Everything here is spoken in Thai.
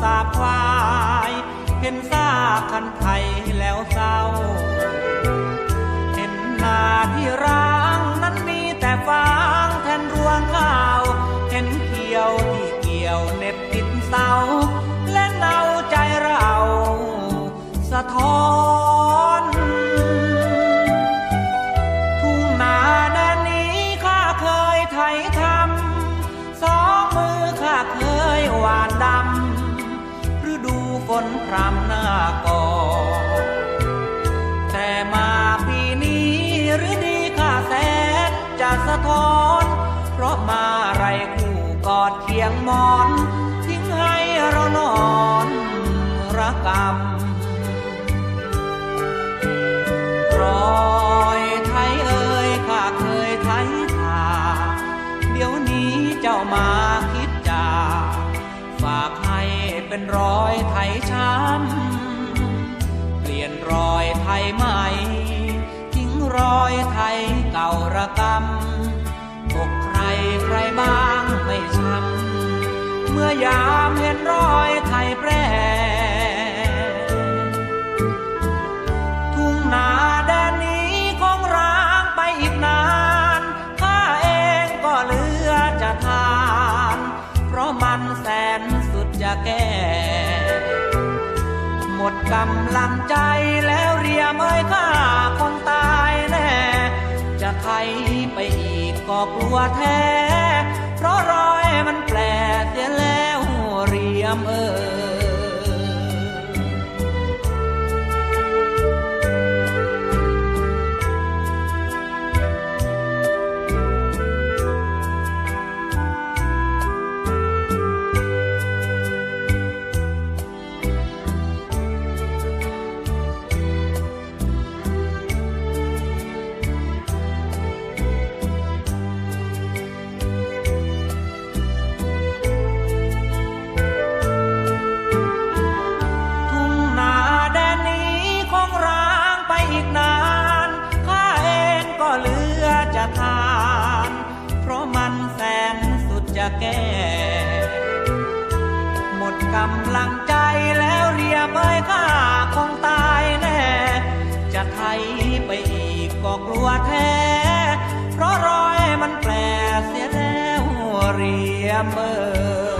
สาบควาย เห็นซากคันไทย ฝนพรำหน้าก่อแต่มาปีนี้หรือดีข้าแสนจะสะท้อน เพราะมาไรคู่กอดเคียงมอน เป็นรอยไทยช้ำเปลี่ยนรอยไทยใหม่ ทิ้งรอยไทยเก่าระกำอกใครใครบ้างไม่ช้ำเมื่อยามเห็นรอยไทยแปร แก้ หมดกำลังใจแล้วเรียมเอ้ยข้าคนตายแน่ จะไขไปอีกก็กลัวแท้ เพราะรอยมันแปลเสียแล้วเรียมเอ้ย จะแก้ หมดกำลังใจแล้วเรียบเอ้ยข้าคงตายแน่ จะไทยไปอีกก็กลัวแท้ เพราะรอยมันแปลเสียแล้วเรียบเอ้ย